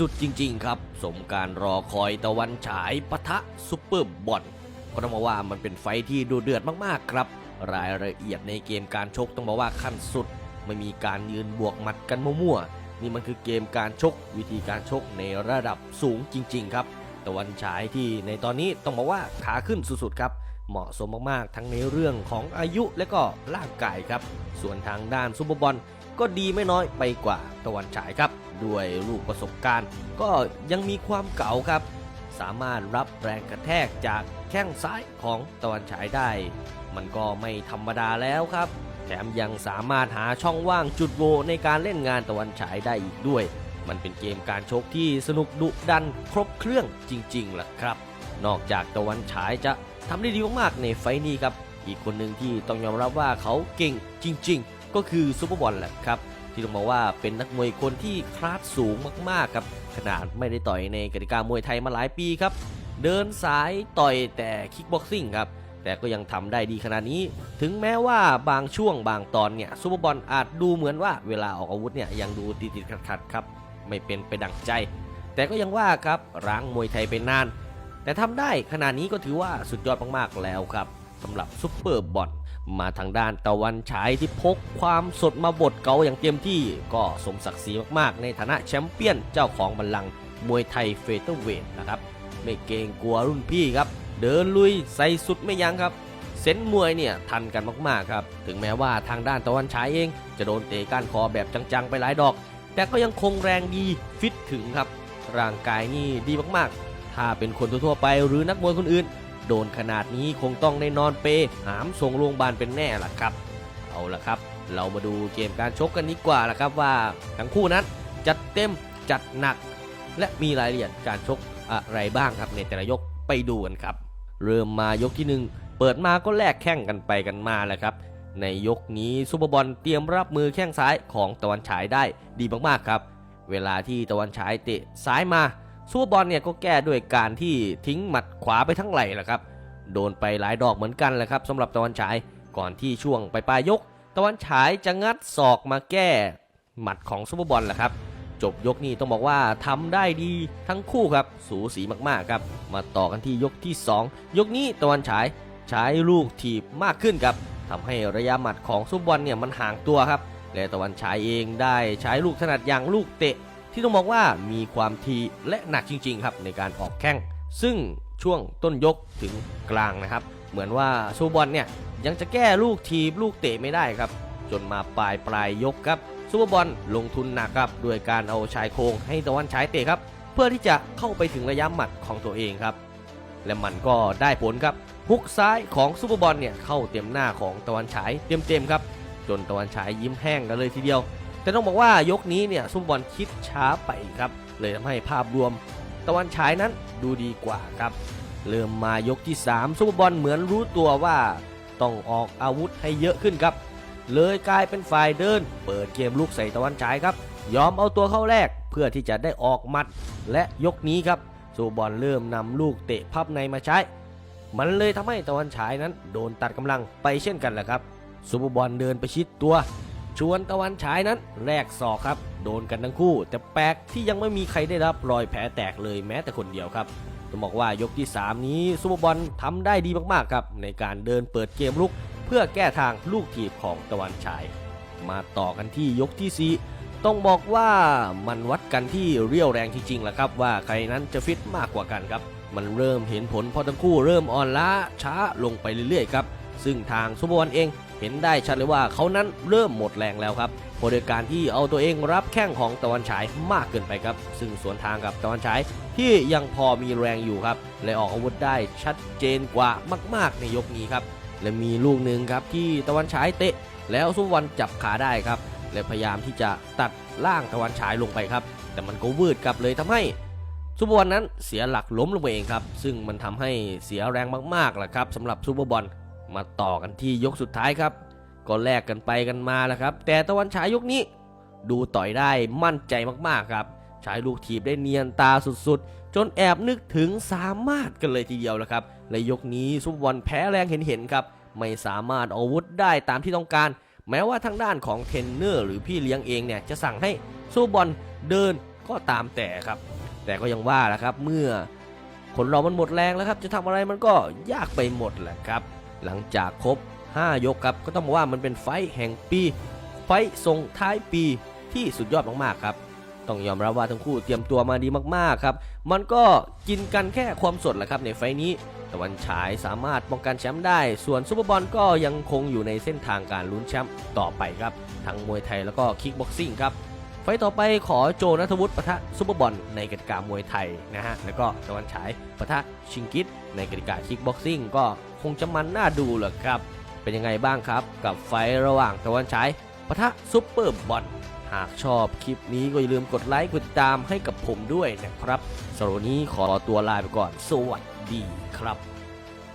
สุดจริงๆครับ สมการรอคอยตะวันฉายปะทะซุปเปอร์บอลก็ต้องมาว่ามันเป็นไฟท์ที่ดูเดือดมากๆครับ รายละเอียดในเกมการชกต้องบอกว่าขั้นสุด ไม่มีการยืนบวกหมัดกันมั่วๆนี่มันคือเกมการชกวิธีการชกในระดับสูงจริง ๆ ครับ ตะวันฉายที่ในตอนนี้ต้องบอกว่าขาขึ้นสุดๆครับ เหมาะสมมากๆทั้งในเรื่องของอายุและก็ร่างกายครับ ส่วนทางด้านซุปเปอร์บอลก็ดีไม่น้อยไปกว่าตะวันฉายครับ ด้วยลูกประสบการณ์ ก็ยังมีความเก่าครับ สามารถรับแรงกระแทกจากแข้งซ้ายของตะวันฉายได้ มันก็ไม่ธรรมดาแล้วครับ แถมยังสามารถหาช่องว่างจุดโวในการเล่นงานตะวันฉายได้อีกด้วย มันเป็นเกมการชกที่สนุกดุดันครบเครื่องจริงๆล่ะครับ นอกจากตะวันฉายจะทำได้ดีมากๆในไฟนี้ครับ อีกคนหนึ่งที่ต้องยอมรับว่าเขาเก่งจริง ๆ ก็คือซูเปอร์บอลแหละครับ ที่ต้องบอกว่าเป็นนักมวยคนที่คลาสสูงมากๆครับขนาดไม่ได้ต่อยในกติกามวยไทยมาหลายปีครับ เดินสายต่อยแต่คิกบ็อกซิ่งครับแต่ก็ยังทำได้ดีขนาดนี้ ถึงแม้ว่าบางช่วงบางตอนเนี่ยซูเปอร์บอลอาจดูเหมือนว่าเวลาออกอาวุธเนี่ยยังดูติดติดขัดขัดๆครับ ไม่เป็นไปดังใจ แต่ก็ยังว่าครับร้างมวยไทยเป็นนาน แต่ทำได้ขนาดนี้ก็ถือว่าสุดยอดมากๆแล้วครับสำหรับซุปเปอร์บอล มาทางด้านตะวันฉายที่พกความสดมาบดเก่าอย่างเต็มที่ก็สมศักดิ์ศรีมากๆ ในฐานะแชมป์เปี้ยนเจ้าของบัลลังก์มวยไทยเฟเธอร์เวทนะครับ ไม่เกรงกลัวรุ่นพี่ครับ เดินลุยใส่สุดไม่ยั้งครับ เซนมวยเนี่ยทันกันมากๆครับ ถึงแม้ว่าทางด้านตะวันฉายเอง จะโดนเตะก้านคอแบบจังๆ ไปหลายดอก แต่ก็ยังคงแรงดีฟิตถึงครับ ร่างกายนี่ดีมากๆ ถ้าเป็นคนทั่วๆไปหรือนักมวยคนอื่น โดนขนาดนี้คงต้องได้นอนเปหามส่งโรงพยาบาลเป็นแน่ล่ะครับ เอาละครับ เรามาดูเกมการชกกันดีกว่าล่ะครับว่าทั้งคู่นั้นจัดเต็มจัดหนัก และมีรายละเอียดการชกอะไรบ้างครับในแต่ละยกไปดูกันครับ เริ่มมายกที่หนึ่งเปิดมาก็แลกแข้งกันไปกันมาแหละครับ ในยกนี้ซูเปอร์บอลเตรียมรับมือแข้งซ้ายของตะวันฉายได้ดีมากๆครับ เวลาที่ตะวันฉายเตะซ้ายมา ซูเปอร์บอลเนี่ยก็แก้ด้วยการที่ทิ้งหมัดขวาไปทั้งไหล่แหละครับ โดนไปหลายดอกเหมือนกันแหละครับสำหรับตะวันฉายก่อนที่ช่วงไปปลายยก ตะวันฉายจะงัดศอกมาแก้หมัดของซูเปอร์บอลแหละครับ จบยกนี้ต้องบอกว่าทำได้ดีทั้งคู่ครับ สูสีมากๆครับ มาต่อกันที่ยกที่ 2 ยกนี้ตะวันฉายใช้ลูกถีบมากขึ้นครับทำให้ระยะหมัดของซุปบอลเนี่ยมันห่างตัวครับและตะวันฉายเองได้ใช้ลูกถนัดอย่างลูกเตะ ที่ต้องบอกว่ามีความทีและหนักจริง ๆ ครับในการออกแข้งซึ่งช่วงต้นยกถึงกลางนะครับ เหมือนว่าซูบอลเนี่ยยังจะแก้ลูกทีบลูกเตะไม่ได้ครับ จนมาปลายปลายยกครับซูเปอร์บอลลงทุนหนักครับด้วยการเอาชายโครงให้ตะวันฉายเตะครับ เพื่อที่จะเข้าไปถึงระยะหมัดของตัวเองครับ และมันก็ได้ผลครับฮุกซ้ายของซูเปอร์บอลเนี่ยเข้าเต็มหน้าของตะวันฉายเต็มๆครับ จนตะวันฉายยิ้มแห้งกันเลยทีเดียว แต่ต้องบอกว่ายกนี้เนี่ยซูเปบอลคิดช้าไปครับ เลยทำให้ภาพรวม ตะวันฉายนั้นดูดีกว่าครับ เริ่มมายกที่ 3ซูเปบอลเหมือนรู้ตัวว่าต้องออกอาวุธให้เยอะขึ้นครับ เลยกลายเป็นฝ่ายเดิน เปิดเกมลุกใส่ตะวันฉายครับ ยอมเอาตัวเข้าแรกเพื่อที่จะได้ออกหมัด และยกนี้ครับซูเปอร์บอลเริ่มนำลูกเตะพับในมาใช้ มันเลยทำให้ตะวันฉายนั้นโดนตัดกำลังไปเช่นกันแหละครับซูเปอร์บอลเดินไปชิดตัว ชวนตะวันฉายนั้นแลกศอกครับ โดนกันทั้งคู่ แต่แปลกที่ยังไม่มีใครได้รับรอยแผลแตกเลยแม้แต่คนเดียวครับต้องบอกว่ายกที่ 3 นี้ซูเปอร์บอลทำได้ดีมากๆครับ ในการเดินเปิดเกมลุก เพื่อแก้ทางลูกถีบของตะวันฉาย มาต่อกันที่ยกที่4ต้องบอกว่ามันวัดกันที่เรี่ยวแรงจริงๆแหละครับ ว่าใครนั้นจะฟิตมากกว่ากันครับ มันเริ่มเห็นผลเพอทั้งคู่เริ่มอ่อนล้าช้าลงไปเรื่อยๆครับซึ่งทางซูเปอร์บอลเอง เห็นได้ชัดเลยว่าเขานั้นเริ่มหมดแรงแล้วครับเพราะโดยการที่เอาตัวเองรับแข้งของตะวันฉายมากเกินไปครับ ซึ่งสวนทางกับตะวันฉายที่ยังพอมีแรงอยู่ครับและออกอาวุธได้ชัดเจนกว่ามาก ๆ ในยกนี้ครับ และมีลูกหนึ่งครับที่ตะวันฉายเตะ แล้วซุปวันจับขาได้ครับและพยายามที่จะตัดล่างตะวันฉายลงไปครับ แต่มันก็วืดกลับเลยทำให้ซูเปอร์บอลนั้นเสียหลักล้มลงไปเองครับ ซึ่งมันทำให้เสียแรงมากๆแหละครับสำหรับซูเปอร์บอล มาต่อกันที่ยกสุดท้ายครับ ก็แลกกันไปกันมาแหละครับ แต่ตะวันฉายยกนี้ ดูต่อยได้มั่นใจมากๆครับใช้ลูกถีบได้เนียนตาสุดๆ จนแอบนึกถึงสามารถกันเลยทีเดียวแหละครับและยกนี้ซุปเปอร์บอลแพ้แรงเห็นๆครับ ไม่สามารถเอาวุธได้ตามที่ต้องการ แม้ว่าทางด้านของเทรนเนอร์หรือพี่เลี้ยงเองเนี่ยจะสั่งให้ซูเปบอลเดินก็ตามแต่ครับ แต่ก็ยังว่าแหละครับเมื่อคนเรามันหมดแรงแล้วครับ จะทำอะไรมันก็ยากไปหมดแหละครับ หลังจากครบ 5 ยกครับ ก็ต้องบอกว่ามันเป็นไฟแห่งปี ไฟส่งท้ายปีที่สุดยอดมากๆครับ ต้องยอมรับว่าทั้งคู่เตรียมตัวมาดีมากๆครับ มันก็กินกันแค่ความสดแหละครับในไฟนี้ตะวันฉายสามารถป้องกันแชมป์ได้ ส่วนซูเปอร์บอลก็ยังคงอยู่ในเส้นทางการลุ้นแชมป์ต่อไปครับ ทั้งมวยไทยแล้วก็คิกบ็อกซิ่งครับ ไฟต่อไปขอโจนัทวุฒิปะทะซูเปอร์บอลในกติกามวยไทยนะฮะ แล้วก็ตะวันฉายปะทะชิงกิตในกติกาคิกบ็อกซิ่งก็ งจะมันน่าดูแหละครับ เป็นยังไงบ้างครับ กับไฟระหว่างตะวันฉายปะทะซุปเปอร์บอลหากชอบคลิปนี้ก็อย่าลืมกดไลค์กดติดตามให้กับผมด้วยนะครับสำหรับวันนี้ขอตัวลาไปก่อน สวัสดีครับ